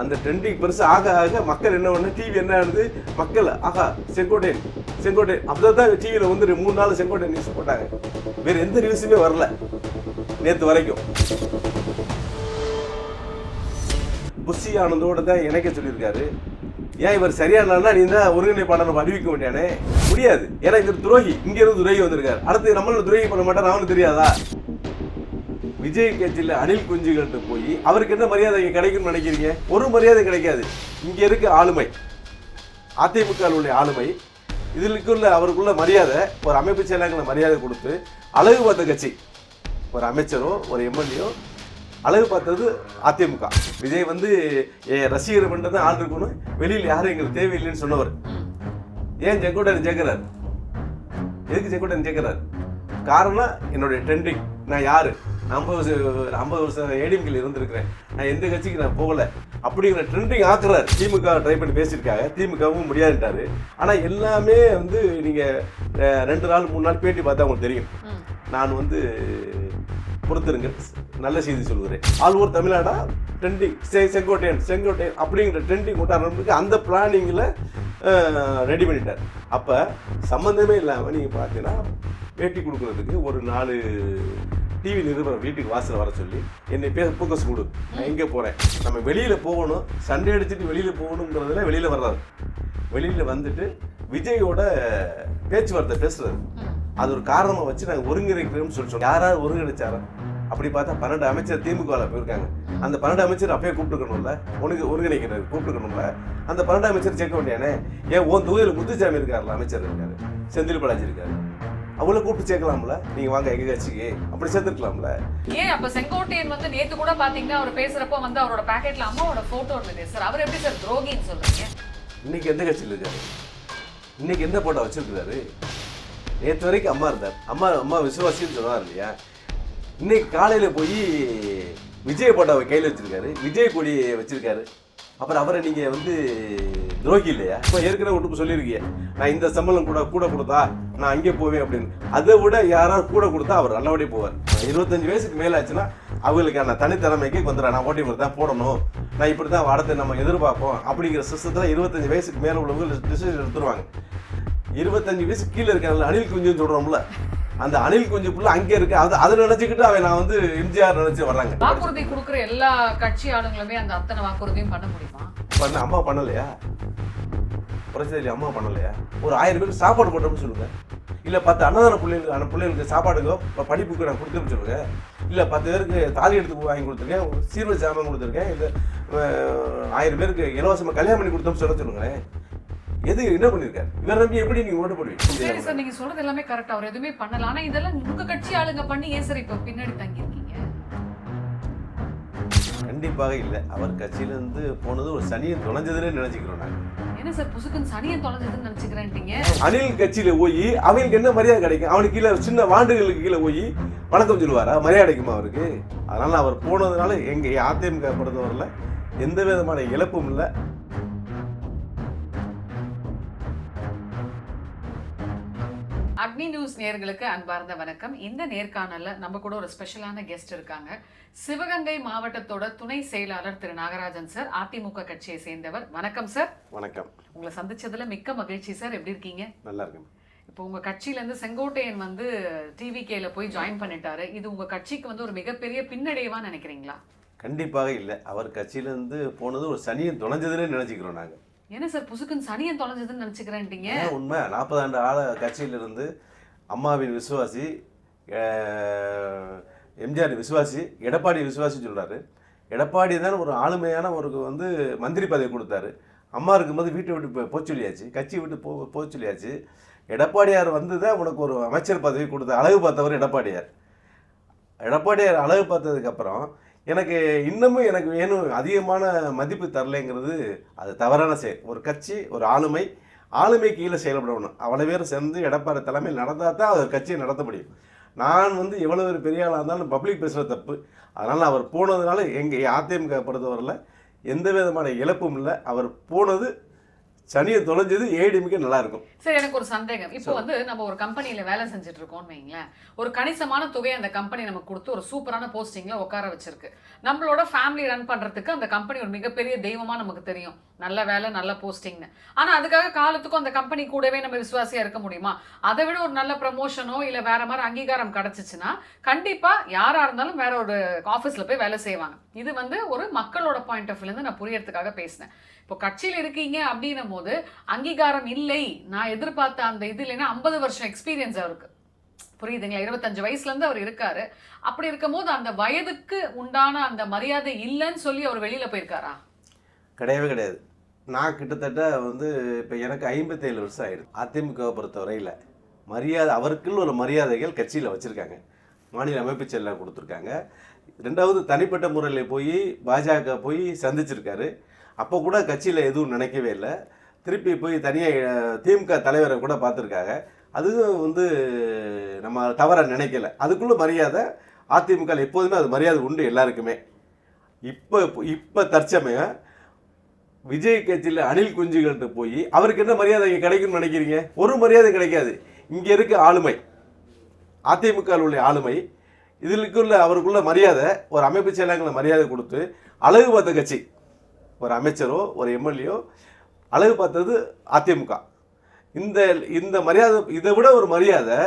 அந்த ட்ரெண்டிங் பெருசு ஆக ஆக மக்கள் என்ன பண்ண டிவி என்ன ஆகுது மக்கள் ஆகா செங்கோட்டையன் செங்கோட்டையன். அப்படி தான் டிவியில் வந்து மூணு நாள் செங்கோட்டையன் நியூஸ் போட்டாங்க. வேற எந்த நியூஸுமே வரல. நேற்று வரைக்கும். புஷி ஆனந்தோட தான் இணைக்க சொல்லியிருக்காரு. ஏன் இவர் சரியானா நீ தான் ஒருங்கிணைப்பாளர் அறிவிக்க வேண்டியானே முடியாது. ஏன்னா இவர் துரோகி இங்கேருந்து துரோகி வந்திருக்காரு. அடுத்து நம்மளோட துரோகி பண்ண மாட்டார் அவனுக்கு தெரியாதா? விஜய் கட்சியில் அனில் குஞ்சுகள்கிட்ட போய் அவருக்கு என்ன மரியாதை இங்கே கிடைக்கும்னு நினைக்கிறீங்க? ஒரு மரியாதை கிடைக்காது. இங்கே இருக்க ஆளுமை. அதிமுக உள்ள ஆளுமை. இதுக்குள்ள அவருக்குள்ள மரியாதை ஒரு அமைப்பு செயலாளர்களை மரியாதை கொடுத்து அழகு பார்த்த கட்சி. ஒரு அமைச்சரோ ஒரு எம்எல்ஏயோ அழகு பார்த்தது அதிமுக. விஜய் வந்து என் ரசிகர் மட்டும் தான் ஆள் இருக்கணும். வெளியில் யாரும் எங்களுக்கு தேவையில்லைன்னு சொன்னவர். ஏன் ஜெங்கோட்டன் சேர்க்கிறார் எதுக்கு ஜெங்கோட்டன் சேர்க்கிறார் காரணம் என்னுடைய ட்ரெண்டிங் நான் யாரு? ஐம்பது வருஷம் ஐம்பது வருஷம் ஏடிஎம்கில் இருந்திருக்கிறேன். நான் எந்த கட்சிக்கு நான் போகல. அப்படிங்கிற ட்ரெண்டிங் ஆக்குறாரு. திமுக ட்ரை பண்ணி பேசியிருக்காங்க. திமுகவும் முடியாதுட்டாரு ஆனால் எல்லாமே வந்து நீங்கள் ரெண்டு நாள் மூணு நாள் பேட்டி பார்த்தா உங்களுக்கு தெரியும். நான் வந்து பொறுத்திருங்க. நல்ல செய்தி சொல்கிறேன் ஆல் ஓவர் தமிழ்நாடா? ட்ரெண்டிங் செ செங்கோட்டையன் செங்கோட்டையன் அப்படிங்கிற ட்ரெண்டிங் கொண்டாடுறதுக்கு அந்த பிளானிங்கில் ரெடி பண்ணிட்டார். அப்போ சம்மந்தமே இல்லாமல் நீங்கள் பார்த்தீங்கன்னா பேட்டி கொடுக்கறதுக்கு ஒரு நாலு டிவி நிருபர் வீட்டுக்கு வாசல் வர சொல்லி என்னை பே ஃபோக்கஸ் கொடு. நான் எங்கே போகிறேன் நம்ம வெளியில் போகணும். சண்டை அடிச்சுட்டு வெளியில் போகணுங்கிறதுல வெளியில் வர்றாரு. வெளியில் வந்துட்டு விஜயோட பேச்சுவார்த்தை பேசுறாரு. அது ஒரு காரணமா வச்சு நாங்கள் ஒருங்கிணைக்கிறோம்னு சொல்லி சொன்னோம். யாராவது ஒருங்கிணைச்சாரா? அப்படி பார்த்தா பன்னெண்டு அமைச்சர் திமுகவில் போயிருக்காங்க. அந்த பன்னெண்டு அமைச்சர் அப்பயே கூப்பிட்டுக்கணும்ல. உனக்கு ஒருங்கிணைக்கிறது கூப்பிட்டுக்கணும்ல. அந்த பன்னெண்டு அமைச்சர் சேர்க்க வேண்டியானே ஏன் உன் தொகுதியில் முத்துசாமி இருக்காருல்ல அமைச்சர் இருக்காரு. செந்தில் பாலாஜி இருக்காரு. அவங்கள கூப்பிட்டு சேர்க்கலாம்ல? நீங்க வாங்க எங்க கட்சிக்கு? அப்படி சேர்த்துருக்கலாம்ல? ஏன் அப்ப செங்கோட்டையன் வந்து நேத்து கூட பாத்தீங்கன்னா அவர் பேசுறப்ப வந்து அவரோட பாக்கெட்ல அம்மாவோட போட்டோ இருந்தது. சார் அவர் எப்படி சார் துரோகின்னு சொல்றீங்க? இன்னைக்கு எந்த கட்சியில் இருக்காரு? இன்னைக்கு எந்த போட்டோ வச்சிருக்காரு நேற்று வரைக்கும் அம்மா இருந்தார். அம்மா அம்மா விசுவாசின்னு சொன்னார் இல்லையா? இன்னைக்கு காலையில் போய் விஜய் போட்டோவை கையில் வச்சிருக்காரு. விஜய் கொடியை வச்சிருக்காரு. அப்புறம் அவரை நீங்கள் வந்து துரோகி இல்லையா? இப்போ ஏற்கனவே ஒன்று சொல்லியிருக்கீங்க. நான் இந்த சம்பளம் கூட கூட கொடுத்தா நான் அங்கே போவேன் அப்படின்னு. அதை விட யாராவது கூட கொடுத்தா அவர் நல்லபடியே போவார். இருபத்தஞ்சு வயசுக்கு மேலே ஆச்சுன்னா அவங்களுக்கான தனித்திறமைக்கு வந்துடுறா நான் ஓட்டி இப்படி தான் போடணும். நான் இப்படி தான் அடுத்து நம்ம எதிர்பார்ப்போம். அப்படிங்கிற சிஸ்டத்தில் இருபத்தஞ்சு வயசுக்கு மேலே உள்ளவங்க டிசிஷன் எடுத்துருவாங்க. இருபத்தஞ்சு வயசு கீழே இருக்காங்கல்ல அணில் குஞ்சுன்னு சொல்கிறோம்ல அந்த அணில் குஞ்சு புள்ள அங்கே இருக்கு. அது அதை நினச்சிக்கிட்டு அவன் நான் வந்து எம்ஜிஆர் நினச்சி வர்றாங்க. வாக்குறுதி கொடுக்குற எல்லா கட்சி ஆளுங்களுமே அந்த அத்தனை வாக்குறுதியும் பண்ண முடியுமா? பண்ண அம்மா பண்ணலையா? பிரச்சனை அம்மா பண்ணலையா? ஒரு ஆயிரம் பேருக்கு சாப்பாடு போட்டோம்னு சொல்லுங்க. இல்லை பத்து அன்னதான பிள்ளைகளுக்கு அந்த பிள்ளைகளுக்கு சாப்பாடுக்கோ இப்போ படிப்புக்கு நான் கொடுத்துருன்னு சொல்லுங்க. இல்லை பத்து பேருக்கு தாலி எடுத்து வாங்கி கொடுத்துருக்கேன் ஒரு சீர்வரி சாமான் கொடுத்துருக்கேன். இல்லை ஆயிரம் பேருக்கு இலவசமாக கல்யாணம் பண்ணி கொடுத்தோம்னு சொல்ல சொல்லுங்களேன். எது என்ன பண்ணியிருக்காரு இவர் நம்பி எப்படி நீங்கள் ஓட்டு சரி போடுவீங்க சார் நீங்க சொல்றது எல்லாமே கரெக்ட் அவர் எதுவுமே பண்ணல. ஆனா இதெல்லாம் உங்க கட்சி ஆளுங்க பண்ணி ஏன் சார் இப்ப பின்னாடி தங்கி இருக்கீங்க கண்டிப்பாக இல்லை. அவர் கட்சியிலேருந்து போனது ஒரு சனியை தொலைஞ்சதுன்னு நினச்சிக்கிறோம் நாங்கள் என்ன சார் புசுக்குன்னு சனியன் தொலைஞ்சதுன்னு நினைச்சுக்கிறேன்ட்டீங்க? அணில் கட்சியில போய் அவங்களுக்கு என்ன மரியாதை கிடைக்கும்? அவனுக்கு கீழே சின்ன வாண்டுகளுக்கு கீழே போய் வணக்கம் சொல்லுவாரா? மரியாதை கிடைக்குமா அவருக்கு? அதனால அவர் போனதுனால எங்க அதிமுக பொறுத்தவரையில் எந்த விதமான இழப்பும் இல்லை. அக்னி நியூஸ் நேயர்களுக்கு அன்பார்ந்த வணக்கம். இந்த நேர்காணல்ல நம்ம கூட ஒரு ஸ்பெஷலான கெஸ்ட் இருக்காங்க. சிவகங்கை மாவட்டத்தோட துணை செயலாளர் திரு நாகராஜன் சார் அதிமுக கட்சியை சேர்ந்தவர். வணக்கம் சார். வணக்கம். உங்களை சந்திச்சதுல மிக்க மகிழ்ச்சி சார். எப்படி இருக்கீங்க? நல்லா இருக்கும் இப்போ உங்க கட்சியில இருந்து செங்கோட்டையன் வந்து டிவிகேல போய் ஜாயின் பண்ணிட்டாரு. இது உங்க கட்சிக்கு வந்து ஒரு மிகப்பெரிய பின்னடைவா நினைக்கிறீங்களா? கண்டிப்பாக இல்லை. அவர் கட்சியிலேருந்து போனது ஒரு சனியை தொலைஞ்சதுன்னு நினச்சிக்கிறோம் நாங்கள் என்ன சார் புசுக்குன்னு சனியன் தொலைஞ்சதுன்னு நினச்சிக்கிறேன்ட்டீங்க? உண்மை. நாற்பது ஆண்டு ஆள கட்சியிலிருந்து அம்மாவின் விசுவாசி எம்ஜிஆர் விசுவாசி எடப்பாடி விசுவாசி சொல்கிறாரு எடப்பாடி தான் ஒரு ஆளுமையான ஒரு வந்து மந்திரி பதவி கொடுத்தாரு. அம்மா இருக்கும்போது வீட்டை விட்டு போ- போக கட்சி விட்டு போ போச்சொல்லியாச்சு எடப்பாடியார் வந்து தான் உனக்கு ஒரு அமைச்சர் பதவி கொடுத்த அழகு பார்த்தவர் எடப்பாடியார். எடப்பாடியார் அழகு பார்த்ததுக்கப்புறம் எனக்கு இன்னமும் எனக்கு வேணும் அதிகமான மதிப்பு தரலைங்கிறது அது தவறான செயல். ஒரு கட்சி ஒரு ஆளுமை ஆளுமை கீழே செயல்படணும். அவ்வளோ பேர் சேர்ந்து எடப்பாடி தலைமையில் நடந்தால் தான் அவர் கட்சியை நடத்த முடியும். நான் வந்து எவ்வளோ ஒரு பெரிய ஆளாக இருந்தாலும் பப்ளிக் பேசுகிற தப்பு. அதனால் அவர் போனதுனால எங்கள் அதிமுக பொறுத்தவரையில் எந்த விதமான இழப்பும் இல்லை. அவர் போனது சனியை தொலைஞ்சது ஏடிஎம்கே நல்லா இருக்கும் சரி எனக்கு ஒரு சந்தேகம். இப்போ வந்து நம்ம ஒரு கம்பெனில வேலை செஞ்சுட்டு இருக்கோம்னு வைங்களேன். ஒரு கணிசமான தொகையை அந்த கம்பெனி நமக்கு கொடுத்து ஒரு சூப்பரான போஸ்டிங்ல உட்கார வச்சிருக்கு. நம்மளோட ஃபேமிலி ரன் பண்றதுக்கு அந்த கம்பெனி ஒரு மிகப்பெரிய தெய்வமா நமக்கு தெரியும். நல்ல வேலை நல்ல போஸ்டிங்னு. ஆனா அதுக்காக காலத்துக்கும் அந்த கம்பெனி கூடவே நம்ம விசுவாசியா இருக்க முடியுமா? அதை விட ஒரு நல்ல ப்ரமோஷனோ இல்ல வேற மாதிரி அங்கீகாரம் கிடைச்சிச்சுன்னா கண்டிப்பா யாரா இருந்தாலும் வேற ஒரு ஆஃபீஸ்ல போய் வேலை செய்வாங்க. இது வந்து ஒரு மக்களோட பாயிண்ட் ஆஃப் இருந்து நான் புரியறதுக்காக பேசினேன். இப்போ கட்சியில் இருக்கீங்க அப்படின்னும் போது அங்கீகாரம் இல்லை. நான் எதிர்பார்த்த அந்த இது இல்லைன்னா ஐம்பது வருஷம் எக்ஸ்பீரியன்ஸ் அவருக்கு. புரியுதுங்களா? இருபத்தஞ்சு வயசுலேருந்து அவர் இருக்காரு. அப்படி இருக்கும்போது அந்த வயதுக்கு உண்டான அந்த மரியாதை இல்லைன்னு சொல்லி அவர் வெளியில் போயிருக்காரா? கிடையவே கிடையாது. நான் கிட்டத்தட்ட வந்து இப்போ எனக்கு ஐம்பத்தேழு வருஷம் ஆயிடுது. அதிமுகவை பொறுத்தவரையில் மரியாதை அவருக்குன்னு ஒரு மரியாதைகள் கட்சியில் வச்சுருக்காங்க. மாநில அமைப்பு செயலாளர் கொடுத்துருக்காங்க. ரெண்டாவது தனிப்பட்ட முறையில் போய் பாஜக போய் சந்திச்சிருக்காரு. அப்போ கூட கட்சியில் எதுவும் நினைக்கவே இல்லை. திருப்பி போய் தனியாக திமுக தலைவரை கூட பார்த்துருக்காங்க. அதுவும் வந்து நம்ம தவறாக நினைக்கல. அதுக்குள்ளே மரியாதை அதிமுக எப்போதுமே அது மரியாதை உண்டு எல்லாருக்குமே. இப்போ இப்போ தற்சமயம் விஜய் கட்சியில் அணில் குஞ்சுகள்கிட்ட போய் அவருக்கு என்ன மரியாதை இங்கே கிடைக்கும்னு நினைக்கிறீங்க? ஒரு மரியாதை கிடைக்காது. இங்கே இருக்க ஆளுமை அதிமுக உள்ள ஆளுமை இதுக்குள்ள அவருக்குள்ள மரியாதை ஒரு அமைப்பு செயலாளர்களை மரியாதை கொடுத்து அழகு பார்த்த கட்சி. ஒரு அமைச்சரோ ஒரு எம்எல்ஏயோ அழகு பார்த்தது அதிமுக. இந்த இந்த மரியாதை இதை விட ஒரு மரியாதை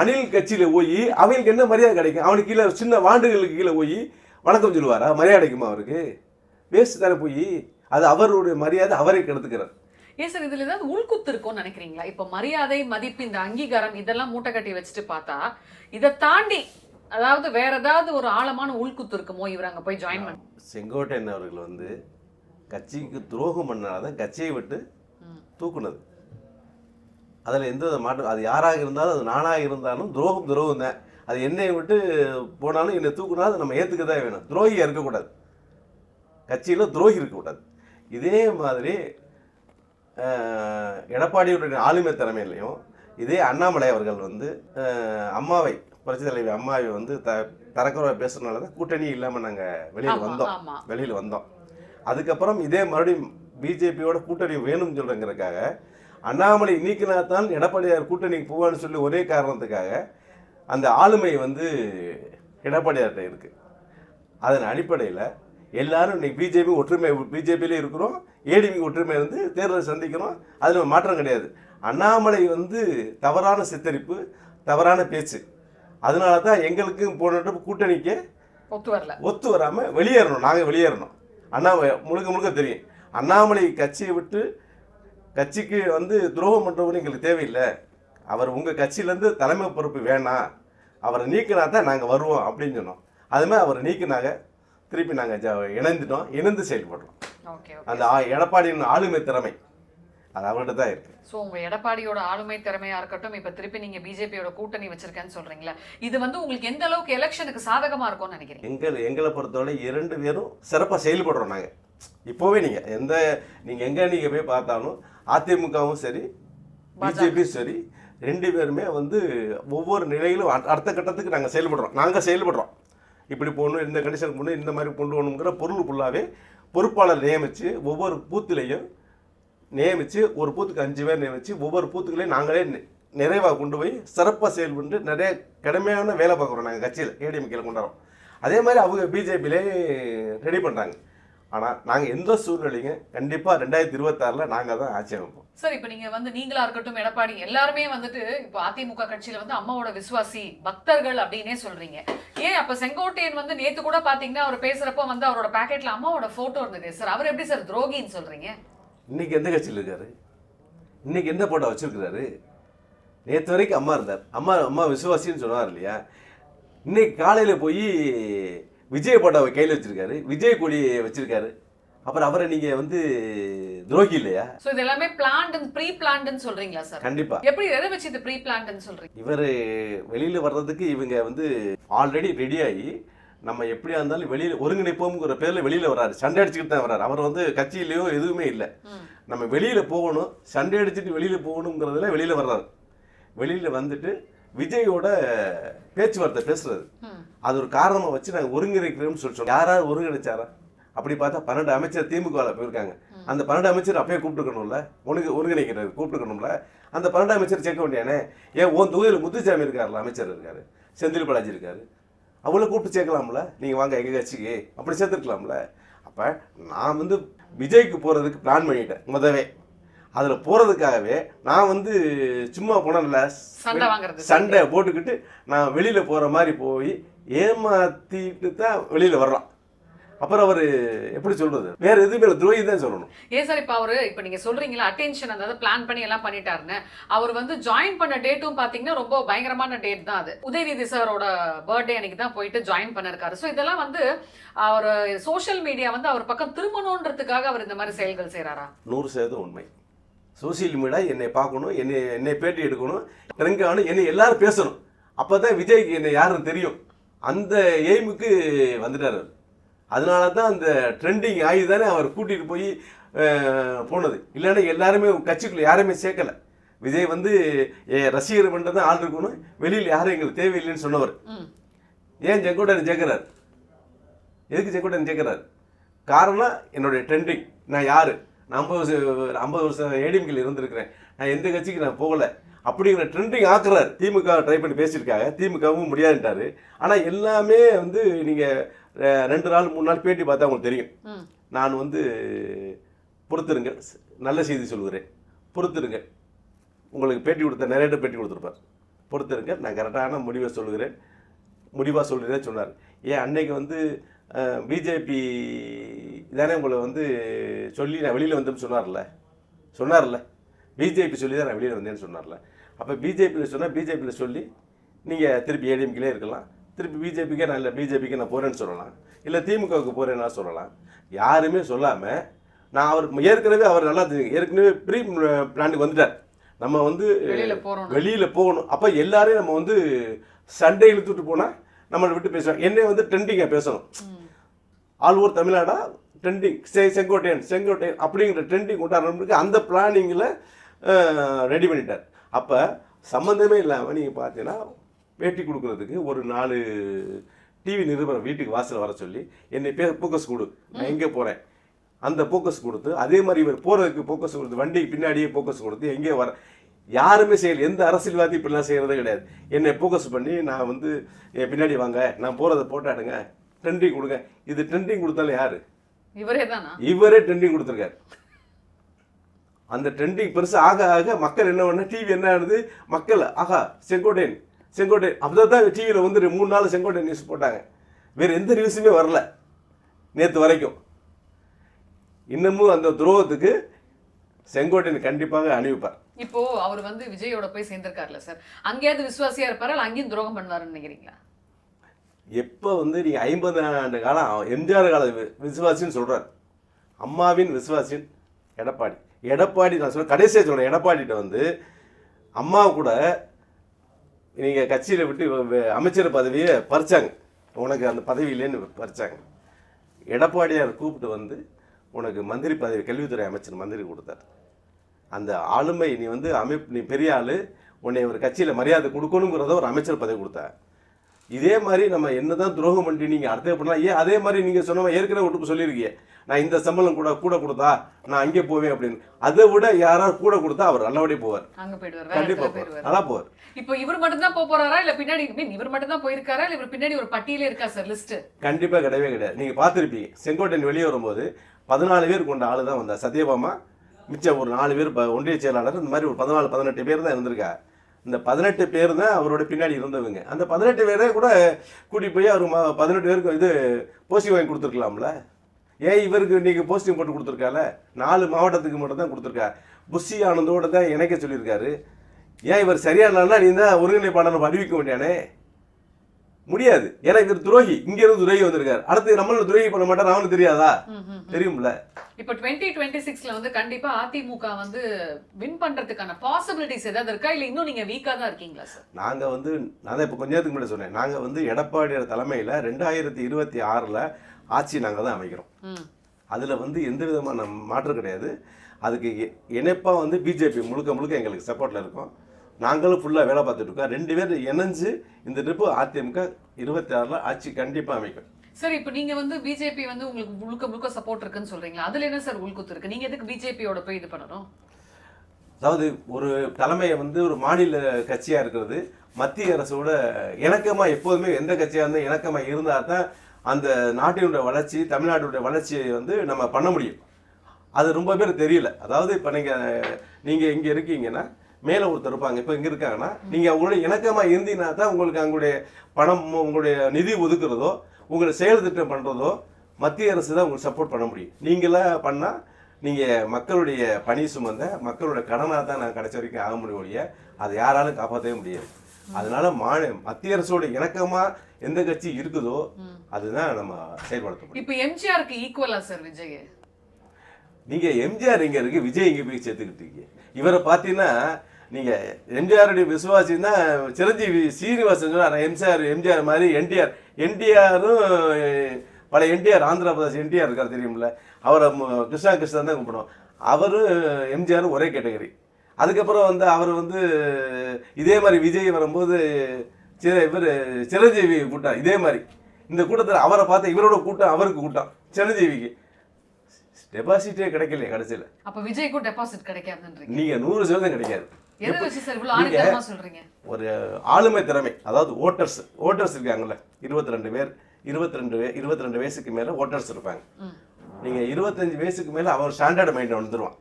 அணில் கட்சியில் போய் அவங்களுக்கு என்ன மரியாதை கிடைக்கும்? அவனுக்கு கீழே சின்ன வாண்டுகளுக்கு கீழே போய் வணக்கம் சொல்லுவாரா? மரியாதை கிடைக்குமா அவருக்கு? வேஸ்ட் தானே போய். அது அவருடைய மரியாதை அவரை கெடுத்துக்கிறார். ஏன் சார் இதில் ஏதாவது உள்குத்து இருக்கும்னு நினைக்கிறீங்களா? இப்போ மரியாதை மதிப்பு இந்த அங்கீகாரம் இதெல்லாம் மூட்டை கட்டி வச்சுட்டு பார்த்தா இதை தாண்டி அதாவது வேற ஏதாவது ஒரு ஆழமான உள்குத்து இருக்குமோ இவர் அங்க போய் ஜாயின் பண்ண செங்கோட்டையன் அவர்கள் வந்து கட்சிக்கு துரோகம் பண்ணால தான் கட்சியை விட்டு. தூக்குனது. அதில் எந்த வித மாற்றம் அது யாராக இருந்தாலும் அது நானாக இருந்தாலும் துரோகம் துரோகம் தான். அது என்னை விட்டு போனாலும் என்னை தூக்குனாலும் அதை நம்ம ஏற்றுக்க தான் வேணும். துரோகியாக இருக்கக்கூடாது. கட்சியில் துரோகி இருக்கக்கூடாது. இதே மாதிரி எடப்பாடியுடைய ஆளுமை திறமையிலையும் இதே அண்ணாமலை அவர்கள் வந்து அம்மாவை புரட்சி தலைவி அம்மாவை வந்து த தரக்குறை பேசுறதுனால தான் கூட்டணி இல்லாமல் நாங்கள் வெளியில் வந்தோம். வெளியில் வந்தோம். அதுக்கப்புறம் இதே மறுபடியும் பிஜேபியோட கூட்டணி வேணும்னு சொல்கிறங்கிறதுக்காக அண்ணாமலை நீக்கினாத்தான் எடப்பாடியார் கூட்டணிக்கு போவான்னு சொல்லி ஒரே காரணத்துக்காக அந்த ஆளுமை வந்து எடப்பாடியார்கிட்ட இருக்கு. அதன் அடிப்படையில் எல்லாரும் இன்னைக்கு பிஜேபி ஒற்றுமை பிஜேபியிலே இருக்கிறோம் ஏடிபி ஒற்றுமை இருந்து தேர்தலை சந்திக்கிறோம் அதில் மாற்றம் கிடையாது. அண்ணாமலை வந்து தவறான சித்தரிப்பு தவறான பேச்சு. அதனால தான் எங்களுக்கும் போன கூட்டணிக்கு ஒத்து வரல. ஒத்து வராமல் வெளியேறணும். நாங்கள் வெளியேறணும். அண்ணாமலை முழுக்க முழுக்க தெரியும். அண்ணாமலை கட்சியை விட்டு கட்சிக்கு வந்து துரோகம் பண்ணுறவங்க எங்களுக்கு தேவையில்லை. அவர் உங்கள் கட்சியிலேருந்து தலைமை பொறுப்பு வேணாம் அவரை நீக்கினா தான் நாங்கள் வருவோம் அப்படின்னு சொன்னோம். அதுமாதிரி அவரை நீக்கினாங்க. திருப்பி நாங்கள் ஜ இணைந்துட்டோம். இணைந்து செயல்படுறோம். அந்த எடப்பாடியின் ஆளுமை திறமை. அது அவர்கிட்ட தான் இருக்குது ஸோ உங்க எடப்பாடியோட ஆளுமை திறமையா இருக்கட்டும் இப்ப திருப்பி நீங்க பிஜேபியோட கூட்டணி வச்சிருக்கேன்னு சொல்றீங்களா இது வந்து உங்களுக்கு எந்த அளவுக்கு எலெக்ஷனுக்கு சாதகமா இருக்கும்னு நினைக்கிறீங்க? எங்கள் எங்களை பொறுத்தவரை இரண்டு பேரும் சிறப்பாக செயல்படுறோம் நாங்கள் இப்போவே நீங்கள் எந்த நீங்கள் எங்கே நீங்கள் போய் பார்த்தாலும் அதிமுகவும் சரி பிஜேபியும் சரி ரெண்டு பேருமே வந்து ஒவ்வொரு நிலையிலும் அடுத்த கட்டத்துக்கு நாங்கள் செயல்படுறோம். நாங்கள் செயல்படுறோம். இப்படி போகணும் இந்த கண்டிஷன் போகணும் இந்த மாதிரி கொண்டு வரணுங்கிற பொருள் ஃபுல்லாகவே பொறுப்பாளர் நியமித்து ஒவ்வொரு பூத்துலையும் நியமித்து ஒரு பூத்துக்கு அஞ்சு பேர் நியமித்து ஒவ்வொரு பூத்துக்களையும் நாங்களே நிறைவாக கொண்டு போய் சிறப்பாக செயல்பட்டு நிறைய கடுமையான வேலை பார்க்குறோம் நாங்கள் கட்சியில் ஏடிஎம்கேல கொண்டாடுறோம். அதே மாதிரி அவங்க பிஜேபியிலே ரெடி பண்ணுறாங்க ஆனால் நாங்கள் எந்த சூழ்நிலைங்க? கண்டிப்பாக ரெண்டாயிரத்தி இருபத்தாறில் நாங்கள் தான் ஆட்சி அமைப்போம். சார் இப்போ நீங்கள் வந்து நீங்களாக இருக்கட்டும் எடப்பாடி எல்லாருமே வந்துட்டு இப்போ அதிமுக கட்சியில் வந்து அம்மாவோட விசுவாசி பக்தர்கள் அப்படின்னே சொல்கிறீங்க ஏன் அப்போ செங்கோட்டையன் வந்து நேற்று கூட பார்த்தீங்கன்னா அவர் பேசுகிறப்போ வந்து அவரோட பேக்கெட்டில் அம்மாவோட ஃபோட்டோ இருந்தது. சார் அவர் எப்படி சார் துரோகின்னு சொல்கிறீங்க இன்னைக்கு எந்த கட்சியில் இருக்காரு? இன்னைக்கு எந்த போட்டோ வச்சிருக்கிறாரு? நேற்று வரைக்கும் அம்மா இருந்தார். அம்மா அம்மா விசுவாசின்னு சொன்னார் இல்லையா? இன்னைக்கு காலையில் போய் விஜய் போட்டோவை கையில் வச்சிருக்காரு. விஜய் கொடியை வச்சிருக்காரு. அப்புறம் அவரை நீங்கள் வந்து துரோகி இல்லையா? சோ இது எல்லாமே பிளான்ட் ப்ரீ பிளான்ட்னு சொல்றீங்களா சார் கண்டிப்பாக எப்படி எதை வச்சு இது ப்ரீ பிளான்ட்னு சொல்றீங்க? இவர் வெளியில் வர்றதுக்கு இவங்க வந்து ஆல்ரெடி ரெடியாகி நம்ம எப்படியா இருந்தாலும் வெளியில் ஒருங்கிணைப்போங்கிற பேரில் வெளியில் வராரு சண்டை அடிச்சுக்கிட்டு தான் வராரு அவர் வந்து கட்சியிலையோ எதுவுமே இல்லை. நம்ம வெளியில் போகணும். சண்டை அடிச்சுட்டு வெளியில் போகணுங்கிறதுல வெளியில் வர்றாரு. வெளியில் வந்துட்டு விஜயோட பேச்சுவார்த்தை பேசுறது. அது ஒரு காரணமாக வச்சு நாங்கள் ஒருங்கிணைக்கிறோம்னு சொல்லி சொன்னோம். யாராவது ஒருங்கிணைச்சாரா? அப்படி பார்த்தா பன்னெண்டு அமைச்சர் திமுகவில் போயிருக்காங்க. அந்த பன்னெண்டு அமைச்சர் அப்பயே கூப்பிட்டுக்கணும்ல. உனக்கு ஒருங்கிணைக்கிறது கூப்பிட்டுக்கணும்ல. அந்த பன்னெண்டு அமைச்சர் சேர்க்க வேண்டியானே ஏன் உன் தொகுதியில் முத்துசாமி இருக்கார்ல அமைச்சர் இருக்காரு. செந்தில் பாலாஜி இருக்காரு. அவங்கள கூப்பிட்டு சேர்க்கலாம்ல. நீங்கள் வாங்க எங்கள் கட்சிக்கு. அப்படி சேர்த்துருக்கலாம்ல. அப்போ நான் வந்து விஜய்க்கு போகிறதுக்கு பிளான் பண்ணிட்டேன் முதவே. அதில் போகிறதுக்காகவே நான் வந்து சும்மா போனேன்ல. சண்டை போட்டுக்கிட்டு நான் வெளியில் போகிற மாதிரி போய் ஏமாத்திட்டு தான் வெளியில் வர்றான் அப்புறம் அவர் எப்படி சொல்கிறது வேறு எதுவுமே துரோகி தான் சொல்லணும். ஏன் சார் இப்ப அவரு இப்ப நீங்க சொல்றீங்களா அட்டென்ஷன் அதாவது பிளான் பண்ணி எல்லாம் பண்ணிட்டாருன்னு. அவர் வந்து ஜாயின் பண்ண டேட்டும் பாத்தீங்கன்னா ரொம்ப பயங்கரமான டேட் தான் அது. உதயநிதி சாரோட பர்த்டே அன்னைக்கு தான் போயிட்டு ஜாயின் பண்ணிருக்காரு. ஸோ இதெல்லாம் வந்து அவர் சோஷியல் மீடியா வந்து அவர் பக்கம் திரும்பணுன்றதுக்காக அவர் இந்த மாதிரி செயல்கள் செய்றாரா? நூறு சதவீதம் உண்மை. சோசியல் மீடியா என்னை பார்க்கணும் என்னை என்னை பேட்டி எடுக்கணும் ட்ரெங்க் ஆகணும் என்னை எல்லாரும் பேசணும். அப்போ தான் விஜய்க்கு என்னை யாருன்னு தெரியும். அந்த எய்முக்கு வந்துட்டார் அதனால தான் அந்த ட்ரெண்டிங் ஆகி தானே அவர் கூட்டிகிட்டு போய் போனது. இல்லைன்னா எல்லாருமே கட்சிக்குள்ள யாருமே சேர்க்கல. விஜய் வந்து ரசிகர் மட்டும் தான் ஆள் இருக்கணும். வெளியில் யாரும் எங்களுக்கு தேவையில்லைன்னு சொன்னவர். ஏன் செங்கோட்டையன் சேர்க்கிறார் எதுக்கு செங்கோட்டையன் சேர்க்கிறார் காரணம் என்னுடைய ட்ரெண்டிங் நான் யார்? நான் ஐம்பது வருஷம் ஐம்பது வருஷம் ஏடிஎம்கில் இருந்திருக்கிறேன். நான் எந்த கட்சிக்கு நான் போகலை. அப்படிங்கிற ட்ரெண்டிங் ஆக்குறாரு. திமுக ட்ரை பண்ணி பேசியிருக்காங்க. திமுகவும் முடியாதுன்ட்டாரு. ஆனால் எல்லாமே வந்து நீங்கள் ரெண்டு நாள் மூணு நாள் பேட்டி பார்த்தா உங்களுக்கு தெரியும். நான் வந்து பொறுத்திருங்க. நல்ல செய்தி சொல்கிறேன் பொறுத்திருங்க. உங்களுக்கு பேட்டி கொடுத்த நிறைய பேட்டி கொடுத்துருப்பார். பொறுத்திருங்க. நான் கரெக்டான முடிவை சொல்கிறேன் முடிவாக சொல்கிறேன் சொன்னார். ஏன் அன்னைக்கு வந்து பிஜேபி தானே உங்களை வந்து சொல்லி நான் வெளியில் வந்தேன்னு சொன்னார்ல? சொன்னார்ல. பிஜேபி சொல்லி தான் நான் வெளியில் வந்தேன்னு சொன்னார்ல. அப்போ பிஜேபியில் சொன்னால் பிஜேபியில் சொல்லி நீங்கள் திருப்பி ஏடிஎம்கிலே இருக்கலாம். திருப்பி பிஜேபிக்கே நான் இல்லை பிஜேபிக்கு நான் போகிறேன்னு சொல்லலாம். இல்லை திமுகவுக்கு போகிறேன்னா சொல்லலாம். யாருமே சொல்லாமல் நான் அவர் ஏற்கனவே அவர் நல்லா ஏற்கனவே ப்ரீ பிளானுக்கு வந்துட்டார். நம்ம வந்து வெளியில போகணும். அப்போ எல்லாரையும் நம்ம வந்து சண்டை இழுத்துட்டு போனால் நம்மளை விட்டு பேசுவோம் என்னை வந்து ட்ரெண்டிங்காக பேசணும். ஆல் ஓவர் தமிழ்நாடா ட்ரெண்டிங் செ செங்கோட்டையன் செங்கோட்டையன் அப்படிங்கிற ட்ரெண்டிங் கொண்டாடுறதுக்கு அந்த பிளானிங்கில் ரெடி பண்ணிட்டார். அப்போ சம்மந்தமே இல்லாமல் நீங்கள் பார்த்தீங்கன்னா பேட்டி கொடுக்கறதுக்கு ஒரு நாலு டிவி நிருபர் வீட்டுக்கு வாசல் வர சொல்லி என்னை பே ஃபோக்கஸ் கொடு. நான் எங்கே போகிறேன் அந்த ஃபோக்கஸ் கொடுத்து அதே மாதிரி இவர் போகிறதுக்கு ஃபோக்கஸ் கொடுத்து வண்டிக்கு பின்னாடியே ஃபோக்கஸ் கொடுத்து எங்கே வர யாருமே செய்யல. எந்த அரசியல்வாதி இப்படிலாம் செய்கிறதே கிடையாது. என்னை ஃபோக்கஸ் பண்ணி நான் வந்து என் பின்னாடி வாங்க. நான் போகிறத போட்டாடுங்க. ட்ரெண்டிங் கொடுங்க. இது ட்ரெண்டிங் கொடுத்தாலும் யார்? இவரே தானா? இவரே ட்ரெண்டிங் கொடுத்துருக்காரு. அந்த ட்ரெண்டிங் பெருசு ஆக ஆக மக்கள் என்ன பண்ண டிவி என்ன ஆகுது மக்கள் ஆகா செங்கோட்டையன் செங்கோட்டையன். அப்போ தான் டிவியில் வந்து மூணு நாள் செங்கோட்டையன் நியூஸ் போட்டாங்க. வேறு எந்த நியூஸுமே வரல. நேற்று வரைக்கும். இன்னமும் அந்த துரோகத்துக்கு செங்கோட்டையன் கண்டிப்பாக அணிவிப்பார். இப்போ அவர் வந்து விஜயோட போய் சேர்ந்திருக்காருல்ல சார். அங்கேயாவது விசுவாசியா இருப்பாரா? அங்கேயும் துரோகம் பண்ணுவாருன்னு நினைக்கிறீங்களா? எப்போ வந்து நீங்கள் ஐம்பது ஆண்டு காலம் எம்ஜிஆர் கால விசுவாசின்னு சொல்கிறார் அம்மாவின் விசுவாசின் எடப்பாடி. எடப்பாடி நான் சொல்ல கடைசியாக சொல்கிறேன் எடப்பாடிகிட்ட வந்து அம்மா கூட நீங்கள் கட்சியில் விட்டு அமைச்சர் பதவியை பறிச்சாங்க. உனக்கு அந்த பதவி இல்லைன்னு பறிச்சாங்க. எடப்பாடியார் கூப்பிட்டு வந்து உனக்கு மந்திரி பதவி கல்வித்துறை அமைச்சர் மந்திரி கொடுத்தார். அந்த ஆளுமை நீ வந்து அமைப்பு நீ பெரிய ஆளு உன்னை ஒரு கட்சியில் மரியாதை கொடுக்கணுங்கிறத ஒரு அமைச்சர் பதவி கொடுத்தார். இதே மாதிரி நம்ம என்னதான் துரோகம் பண்ணி நீங்கள் அடுத்த பண்ணலாம். ஏன் அதே மாதிரி நீங்கள் சொன்ன ஏற்கனவே விட்டு சொல்லியிருக்கீங்க. நான் இந்த சம்பளம் கூட கூட கொடுத்தா நான் அங்கே போவேன் அப்படின்னு. அதை விட யாராவது கூட கொடுத்தா அவர் நல்லபடியாக போவார். இடத்துல போவார். நல்லா போவார். இப்போ இவர் மட்டும் தான் போக போறாரா? இல்ல பின்னாடி இவர் மட்டும் தான் போயிருக்காரா? இல்ல இவர் பின்னாடி ஒரு பட்டியலே இருக்கா சார் லிஸ்ட் கண்டிப்பாக கிடையவே கிடையாது. நீங்கள் பார்த்துருப்பீங்க. செங்கோட்டையன் வெளியே வரும்போது பதினாலு பேர் கொண்ட ஆளு தான் வந்தார். சத்யபாமா மிச்சம் ஒரு நாலு பேர் ஒன்றிய செயலாளர் இந்த மாதிரி ஒரு பதினாலு பதினெட்டு பேர் தான் இருந்திருக்கா இந்த பதினெட்டு பேர் தான் அவரோட பின்னாடி இருந்தவங்க. அந்த பதினெட்டு பேரே கூட கூட்டி போய் அவர் பதினெட்டு பேருக்கு இது போஸ்டிங் வாங்கி கொடுத்துருக்கலாம்ல? ஏன் இவருக்கு இன்றைக்கி போஸ்டிங் போட்டு கொடுத்துருக்கால? நாலு மாவட்டத்துக்கு மட்டும் தான் கொடுத்துருக்கா. புஷி ஆனந்தோட தான் இணைக்க சொல்லியிருக்காரு. ஏன் இவர் சரியானாலும் நீ தான் ஒருங்கிணைப்பாளர் அறிவிக்க வேண்டியானே? முடியாது. ஏன்னா இவர் துரோகி. இங்க இருந்து துரோகி வந்திருக்காரு. அடுத்து நம்மள துரோகி பண்ண மாட்டார் அவனுக்கு தெரியாதா? தெரியும்ல. இப்போ டுவெண்ட்டி டுவெண்ட்டி சிக்ஸ்ல வந்து கண்டிப்பா அதிமுக வந்து வின் பண்றதுக்கான பாசிபிலிட்டிஸ் ஏதாவது இருக்கா? இல்ல இன்னும் நீங்க வீக்கா தான் இருக்கீங்களா சார் நாங்க வந்து நான் தான் இப்போ கொஞ்ச நேரத்துக்கு முன்னாடி சொன்னேன். நாங்க வந்து எடப்பாடியோட தலைமையில ரெண்டாயிரத்தி இருபத்தி ஆறுல ஆட்சி நாங்க தான் அமைக்கிறோம். அதுல வந்து எந்த விதமான மாற்றம் கிடையாது. அதுக்கு இணைப்பா வந்து பிஜேபி முழுக்க முழுக்க எங்களுக்கு சப்போர்ட்ல இருக்கோம். நாங்களும் ஃபுல்லாக வேலை பார்த்துட்டு இருக்கோம். ரெண்டு பேரும் இணைஞ்சு இந்த ட்ரிப்பு அதிமுக இருபத்தி ஆறில் ஆட்சி கண்டிப்பாக அமைக்கும். சார் இப்போ நீங்க வந்து பிஜேபி வந்து உங்களுக்கு முழுக்க முழுக்க சப்போர்ட் இருக்குன்னு சொல்றீங்களா? அதுல என்ன சார் உள்குத்து இருக்கு? நீங்க எதுக்கு பிஜேபியோட போய் இது பண்ணணும்? அதாவது ஒரு தலைமையை வந்து ஒரு மாநில கட்சியா இருக்கிறது மத்திய அரசோட இணக்கமா எப்போதுமே எந்த கட்சியா இருந்தால் இணக்கமா இருந்தா தான் அந்த நாட்டினுடைய வளர்ச்சி தமிழ்நாட்டுடைய வளர்ச்சியை வந்து நம்ம பண்ண முடியும். அது ரொம்ப பேர் தெரியல. அதாவது இப்போ நீங்க நீங்க இங்க இருக்கீங்கன்னா மேலே ஒருத்தர் இருப்பாங்க. இப்போ இங்க இருக்காங்கன்னா நீங்க அவங்களோட இணக்கமா இருந்தீங்கன்னா தான் உங்களுக்கு அவங்களுடைய பணம் உங்களுடைய நிதி ஒதுக்குறதோ உங்களை செயல் திட்டம் பண்றதோ மத்திய அரசு தான் உங்களுக்கு சப்போர்ட் பண்ண முடியும். நீங்களா பண்ணா நீங்க மக்களுடைய பணி சுமந்த மக்களோட கடனாக தான் நான் கடைசி வரைக்கும் ஆக முடியும் ஒழிய அதை யாராலும் காப்பாற்றவே முடியாது. அதனால மாநில மத்திய அரசோட இணக்கமா எந்த கட்சி இருக்குதோ அதுதான் நம்ம செயல்படுத்த முடியும். இப்போ எம்ஜிஆருக்கு ஈக்குவலா சார் விஜய்? நீங்க எம்ஜிஆர் இங்க இருக்கு விஜய் இங்க போய் சேர்த்துக்கிட்டு இருக்கீங்க இவரை பார்த்தீங்கன்னா நீங்க எம்ஜிஆருடைய விசுவாசின்னா சிரஞ்சீவி சீனிவாசன் சொன்னார் எம்ஜிஆர் எம்ஜிஆர் மாதிரி என்டிஆர். என்டிஆரும் பல என்டிஆர் ஆந்திர பிரதேஷ் என்டிஆர் இருக்கார் தெரியுமில்ல. அவரை கிருஷ்ணா கிருஷ்ணன் தான் கூப்பிடும் அவரும் எம்ஜிஆரும் ஒரே கேட்டகரி. அதுக்கப்புறம் வந்து அவர் வந்து இதே மாதிரி விஜய் வரும்போது சிர இவர் சிரஞ்சீவி கூட்டம் இதே மாதிரி. இந்த கூட்டத்தில் அவரை பார்த்து இவரோட கூட்டம் அவருக்கு கூட்டம் சிரஞ்சீவிக்கு. டெபாசிட்டே கிடைக்கலையே கடைசியில். அப்ப விஜய்க்கும் டெபாசிட் கிடைக்காதுன்றீங்க. நீங்க நூறு சதவீதம் கிடைக்காது. ஒரு ஆளுமை திறமை. அதாவது ஓட்டர்ஸ் ஓட்டர்ஸ் இருக்காங்கல்ல இருபத்தி ரெண்டு பேர் இருபத்தி ரெண்டு இருபத்தி ரெண்டு வயசுக்கு மேல ஓட்டர்ஸ் இருப்பாங்க. நீங்க இருபத்தஞ்சு வயசுக்கு மேல அவர் ஸ்டாண்டர்ட் மைண்ட் வந்துருவான்.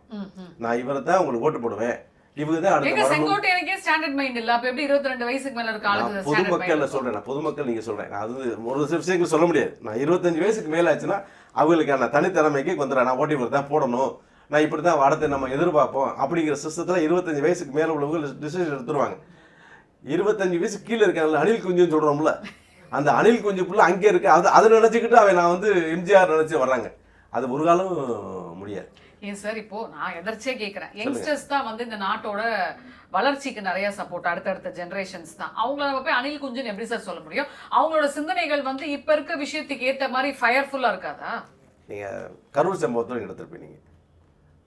நான் இவரை தான் உங்களுக்கு ஓட்டு போடுவேன். மைண்ட் சொல்றேன் பொதுமக்கள் நீங்க சொல்றேன். நான் அது ஒரு சில விஷயங்கள் சொல்ல முடியாது. நான் இருபத்தஞ்சு வயசுக்கு மேல ஆச்சுன்னா அவங்களுக்கான தனித்திறமைக்கு வந்துடுறேன். நான் ஓட்டி தான் போடணும். நான் இப்படி தான் அடுத்து நம்ம எதிர்பார்ப்போம் அப்படிங்கிற சிஸ்டத்துல இருபத்தஞ்சு வயசுக்கு மேல உள்ளவங்க டிசிஷன் எடுத்துருவாங்க. இருபத்தஞ்சு வயசு கீழே இருக்காங்கல்ல அணில் குஞ்சுன்னு சொல்றோம்ல அந்த அணில் குஞ்சு புள்ள அங்கே இருக்கு. அது அதை நினைச்சுக்கிட்டு அவன் நான் வந்து எம்ஜிஆர் நினைச்சு வர்றாங்க. அது ஒரு காலம் முடியாது. ஏன் சார் இப்போ நான் எதர்ச்சியா கேக்குறேன். யங்ஸ்டர்ஸ் தான் வந்து இந்த நாட்டோட வளர்ச்சிக்கு நிறைய சப்போர்ட் அடுத்தடுத்த ஜெனரேஷன்ஸ் தான். அவங்கள நம்ம போய் அணில் குஞ்சுன்னு எப்படி சார் சொல்ல முடியும்? அவங்களோட சிந்தனைகள் வந்து இப்ப இருக்க விஷயத்துக்கு ஏத்த மாதிரி ஃபயர்ஃபுல்லா இருக்காதா? நீங்க கரூர் சம்பவத்தில் எடுத்திருப்பீங்க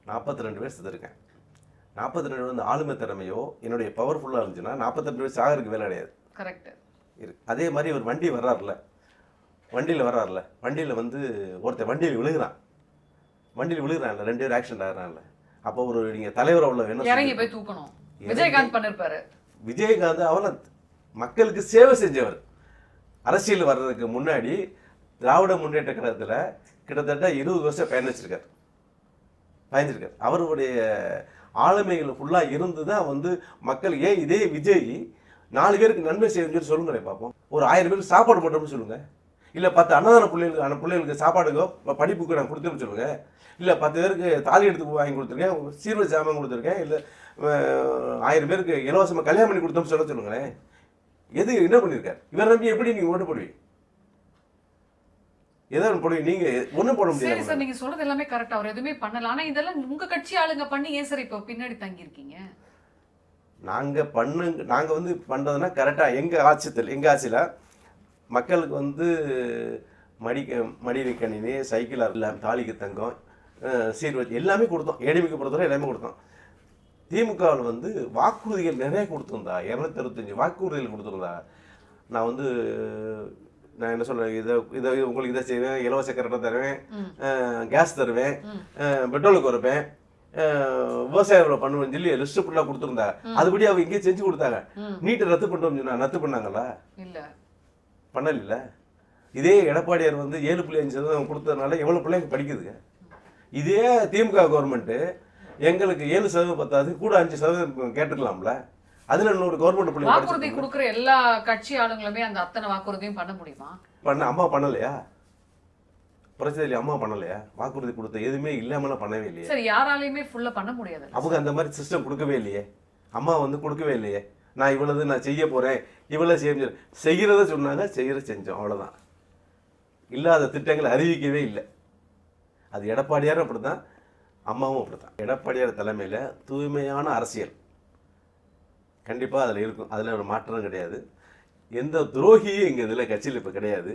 நாற்பத்தி ரெண்டு வயசு இருக்கேன் நாற்பத்தி ரெண்டு வந்து ஆளுமை திறமையோ என்னுடைய பவர்ஃபுல்லாக இருந்துச்சுன்னா நாற்பத்தி வயசு ஆகிறதுக்கு வேலை கிடையாது. கரெக்ட் இருக்கு அதே மாதிரி ஒரு வண்டி வர்றாருல வண்டியில் வர்றாருல வண்டியில் வந்து ஒருத்தன் வண்டியில் விழுகிறான். வண்டியில் விழுகிறான்ல ரெண்டு பேரும் ஆக்சிடென்ட் ஆகிறான்ல. அப்போ ஒரு நீங்கள் தலைவராக உள்ள என்ன இறங்கி? போய் தூக்கணும். விஜயகாந்த் பண்ணிருப்பாரு. விஜயகாந்த் அவனை மக்களுக்கு சேவை செஞ்சவர். அரசியல் வர்றதுக்கு முன்னாடி திராவிட முன்னேற்ற கழகத்தில் கிட்டத்தட்ட இருபது வருஷம் பயணிச்சிருக்கார். பயணிச்சிருக்கார் அவருடைய ஆளுமைகள் ஃபுல்லாக இருந்து தான் வந்து மக்கள் ஏன் இதே விஜய் நாலு பேருக்கு நன்மை செய்யணும்னு சொல்லி சொல்லுங்களேன் பார்ப்போம் ஒரு ஆயிரம் பேருக்கு சாப்பாடு போட்டோம்னு சொல்லுங்கள் இல்லை பத்து அன்னதான பிள்ளைகளுக்கு அந்த பிள்ளைகளுக்கு சாப்பாடுக்கோ படிப்புக்கு நான் கொடுத்தேன்னு சொல்லுங்கள் இல்லை பத்து பேருக்கு தாலி எடுத்து வாங்கி கொடுத்துருக்கேன் சீர்வ சாமான் கொடுத்துருக்கேன் இல்லை ஆயிரம் பேருக்கு இலவசமாக கல்யாணம் பண்ணி கொடுத்தோம்னு சொல்ல சொல்லுங்களேன். எது என்ன பண்ணியிருக்காரு இவர் நம்பி எப்படி நீங்கள் ஓட்டு போடுவீங்க? எதை போடுவீங்க. நீங்கள் ஒன்றும் போட முடியாது சார் நீங்க சொல்றது எல்லாமே கரெக்ட் அவர் எதுவுமே பண்ணல. ஆனா இதெல்லாம் உங்க கட்சி ஆளுங்க பண்ணி ஏன் சார் இப்போ பின்னாடி தங்கி இருக்கீங்க நாங்கள் பண்ணு நாங்கள் வந்து பண்ணுறதுனா கரெக்டாக எங்கள் ஆட்சியத்தில் எங்கள் ஆட்சியில் மக்களுக்கு வந்து மடி மடிவை கணினி சைக்கிள் இல்லை தாலிக்கு தங்கம் அஹ், சீர்வரிசை எல்லாமே கொடுத்தோம். ஏடிமிக்கு பொறுத்தவரை எல்லாமே கொடுத்தோம். திமுகவில் வந்து வாக்குறுதிகள் நிறைய கொடுத்துருந்தா இரநூத்தி அறுபத்தஞ்சு வாக்குறுதிகள் கொடுத்துருந்தா நான் வந்து நான் என்ன சொல்கிறேன் இதை இதை உங்களுக்கு இதை செய்வேன் இலவச கரெக்டாக தருவேன் கேஸ் தருவேன் பெட்ரோலுக்கு விவசாயம் இவ்வளோ பண்ணுவேன்னு சொல்லி லிஸ்ட் ஃபுல்லாக கொடுத்துருந்தா. அதுபடி அவங்க இங்கே செஞ்சு கொடுத்தாங்க. நீட்டை ரத்து பண்ணிட்டோம் சொன்னா ரத்து பண்ணாங்களா? இல்ல. பண்ணல இதே எடப்பாடியார் வந்து ஏழு புள்ளி அஞ்சு சதவீதம் கொடுத்ததுனால எவ்வளோ பிள்ளைங்க படிக்குதுங்க இதே திமுக கவர்மெண்ட்டு எங்களுக்கு ஏழு சதவீதம் பத்தாது கூட அஞ்சு சதவீதம் கேட்டுக்கலாம்ல? அதில் இன்னொரு கவர்மெண்ட் பிள்ளைங்க வாக்குறுதி கொடுக்குற எல்லா கட்சி ஆளுங்களுமே அந்த அத்தனை வாக்குறுதியும் பண்ண முடியுமா? பண்ண அம்மா பண்ணலையா? பிரச்சனை அம்மா பண்ணலையா? வாக்குறுதி கொடுத்த எதுவுமே இல்லாமலாம் பண்ணவே இல்லையே. சரி யாராலையுமே ஃபுல்லா பண்ண முடியாது. அவங்க அந்த மாதிரி சிஸ்டம் கொடுக்கவே இல்லையே. அம்மா வந்து கொடுக்கவே இல்லையே. நான் இவ்வளவு நான் செய்ய போறேன். இவ்வளவு செய்ய செய்கிறத சொன்னாங்க செய்கிற செஞ்சோம். அவ்வளவுதான். இல்லாத திட்டங்களை அறிவிக்கவே இல்லை. அது எடப்பாடியாரும் அப்படித்தான் அம்மாவும் அப்படித்தான். எடப்பாடியார் தலைமையில் தூய்மையான அரசியல். கண்டிப்பாக அதில் இருக்கும். அதில் ஒரு மாற்றம் கிடையாது. எந்த துரோகியும் எங்கள் இதில் கட்சியில் இப்போ கிடையாது.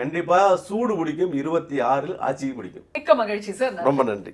கண்டிப்பாக சூடு பிடிக்கும். இருபத்தி ஆறில் ஆட்சிக்கு பிடிக்கும். மிக்க மகிழ்ச்சி சார். ரொம்ப நன்றி.